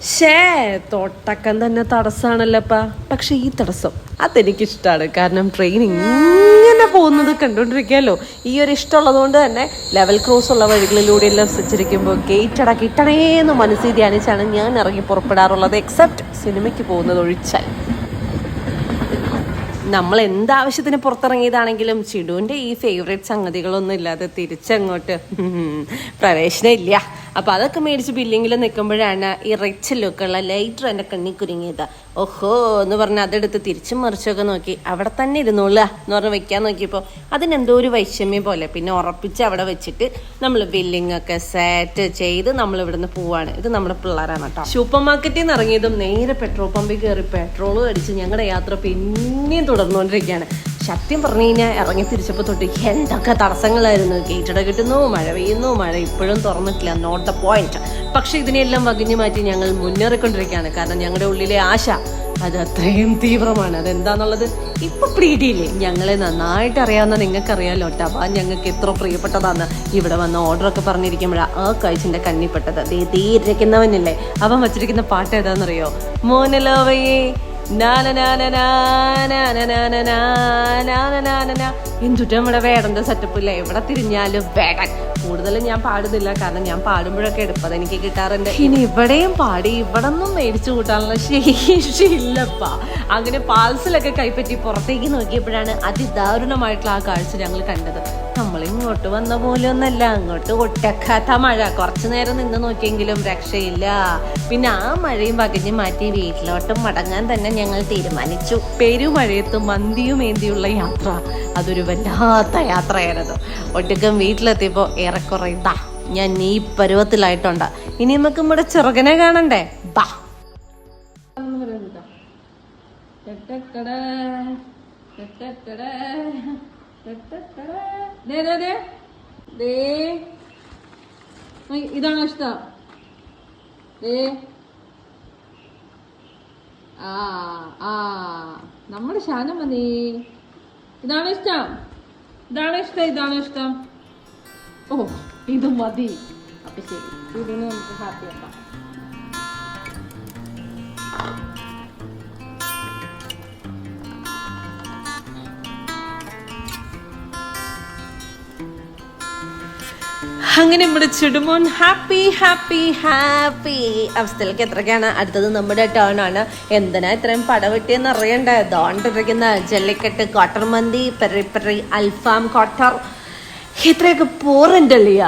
ഷേ തോട്ടക്കം തന്നെ തടസ്സാണല്ലപ്പാ പക്ഷെ ഈ തടസ്സം അതെനിക്കിഷ്ടമാണ് കാരണം ട്രെയിൻ ഇങ്ങനെ പോകുന്നത് കണ്ടുകൊണ്ടിരിക്കുകയല്ലോ ഈ ഒരു ഇഷ്ടമുള്ളത് കൊണ്ട് തന്നെ ലെവൽ ക്രോസ് ഉള്ള വഴികളിലൂടെ എല്ലാം സഞ്ചരിക്കുമ്പോൾ ഗേറ്റ് അടക്കി ഇട്ടണേന്ന് മനസ്സിൽ ധ്യാനിച്ചാണ് ഞാൻ ഇറങ്ങി പുറപ്പെടാറുള്ളത് എക്സെപ്റ്റ് സിനിമയ്ക്ക് പോകുന്നത് ഒഴിച്ചാൽ. നമ്മൾ എന്താവശ്യത്തിന് പുറത്തിറങ്ങിയതാണെങ്കിലും ചിടുവിന്റെ ഈ ഫേവറേറ്റ് സംഗതികളൊന്നും ഇല്ലാതെ തിരിച്ചങ്ങോട്ട് പ്രവേശനം ഇല്ല. അപ്പൊ അതൊക്കെ മേടിച്ച് ബില്ലിങ്ങിൽ നിൽക്കുമ്പോഴാണ് ഈ റിച്ച് ലുക്കുള്ള ലൈറ്റർ എന്റെ കണ്ണി കുരുങ്ങിയത്. ഓഹോ എന്ന് പറഞ്ഞ് അതെടുത്ത് തിരിച്ചും മറിച്ചൊക്കെ നോക്കി. അവിടെ തന്നെ ഇരുന്നോളുക എന്ന് പറഞ്ഞ് വെക്കാൻ നോക്കിയപ്പോൾ അതിനെന്തോ ഒരു വൈഷമ്യം പോലെ. പിന്നെ ഉറപ്പിച്ച് അവിടെ വെച്ചിട്ട് നമ്മൾ ബില്ലിംഗ് ഒക്കെ സെറ്റ് ചെയ്ത് നമ്മൾ ഇവിടുന്ന് പോവാണ്. ഇത് നമ്മുടെ പിള്ളേരാണ് കേട്ടോ. സൂപ്പർ മാർക്കറ്റിൽ നിന്ന് ഇറങ്ങിയതും നേരെ പെട്രോൾ പമ്പിൽ കയറി പെട്രോളും അടിച്ച് ഞങ്ങളുടെ യാത്ര പിന്നെയും തുടർന്നുകൊണ്ടിരിക്കുകയാണ്. സത്യം പറഞ്ഞു കഴിഞ്ഞാൽ ഇറങ്ങി തിരിച്ചപ്പോൾ തൊട്ട് എന്തൊക്കെ തടസ്സങ്ങളായിരുന്നു. ഗേറ്റട കിട്ടുന്നു മഴ പെയ്യുന്നു മഴ ഇപ്പോഴും തുറന്നിട്ടില്ല നോട്ട് ദ പോയിന്റ് പക്ഷേ ഇതിനെല്ലാം വകഞ്ഞു മാറ്റി ഞങ്ങൾ മുന്നേറിക്കൊണ്ടിരിക്കുകയാണ്. കാരണം ഞങ്ങളുടെ ഉള്ളിലെ ആശ അത് അത്രയും തീവ്രമാണ്. അതെന്താന്നുള്ളത് ഇപ്പൊ പ്രീതിയില്ലേ? ഞങ്ങളെ നന്നായിട്ട് അറിയാവുന്ന നിങ്ങൾക്ക് അറിയാലോ ടബ ഞങ്ങൾക്ക് എത്ര പ്രിയപ്പെട്ടതാണ് ഇവിടെ വന്ന ഓർഡർ ഒക്കെ പറഞ്ഞിരിക്കുമ്പോഴാണ് ആ കഴിച്ചിന്റെ കണ്ണിപ്പെട്ടത് ദേ അവൻ വച്ചിരിക്കുന്ന പാട്ട് ഏതാണെന്നറിയോ മോനലോവയെ എന്തുട്ട് നമ്മുടെ വേടന്റെ സെറ്റപ്പ് ഇല്ല എവിടെ തിരിഞ്ഞാലും വേടൻ കൂടുതലും ഞാൻ പാടുന്നില്ല കാരണം ഞാൻ പാടുമ്പോഴൊക്കെ എടുപ്പത് എനിക്ക് കിട്ടാറുണ്ട് ഇനി ഇവിടെയും പാടി ഇവിടെ നിന്നും മേടിച്ചു കൂട്ടാനുള്ള ശേഷിയില്ലപ്പാ അങ്ങനെ പാൽസിലൊക്കെ കൈപ്പറ്റി പുറത്തേക്ക് നോക്കിയപ്പോഴാണ് അതിദാരുണമായിട്ടുള്ള ആ കാഴ്ച ഞങ്ങൾ കണ്ടത് നമ്മൾ ഇങ്ങോട്ട് വന്ന പോലെ ഒന്നല്ല അങ്ങോട്ട് ഒട്ടക്കാത്ത മഴ. കുറച്ചു നേരം നിന്ന് നോക്കിയെങ്കിലും രക്ഷയില്ല. പിന്നെ ആ മഴയും പകഞ്ഞു മാറ്റി വീട്ടിലോട്ട് മടങ്ങാൻ തന്നെ ഞങ്ങൾ തീരുമാനിച്ചു. പെരുമഴയത്ത് മന്തിയും ഏന്തിയുള്ള യാത്ര. അതൊരു വല്ലാത്ത യാത്രയായിരുന്നു. ഒട്ടുക്കം വീട്ടിലെത്തിയപ്പോൾ ഏറെക്കുറെ ഇതാ ഞാൻ ഈ പരുവത്തിലായിട്ടുണ്ട്. ഇനി നമുക്ക് നമ്മുടെ ചെറുകനെ കാണണ്ടേ? ബാ. ഇതാണോ ഇഷ്ടം. ആ ആ. നമ്മുടെ ശാനം മതി. ഇതാണ് ഇഷ്ടം. ഇതാണ് ഇഷ്ടം ഇതാണ് ഇഷ്ടം. ഓ ഇത് മതി. അപ്പൊ ശരി. ഇതിന് നമുക്ക് ഹാപ്പി ആക്കാം. അങ്ങനെ നമ്മുടെ ചുടുമോൻ ഹാപ്പി ഹാപ്പി ഹാപ്പി അവസ്ഥയിലേക്ക് എത്രയ്ക്കാണ് അടുത്തത് നമ്മുടെ ടേൺ ആണ്. എന്തിനാ ഇത്രയും പടവെട്ടിയെന്ന് അറിയണ്ടേ? ദോണ്ടിരിക്കുന്ന Jallikattu quarter mandi peri peri അൽഫാം കോട്ടർ ഇത്രയൊക്കെ പോറന്റെല്ലിയ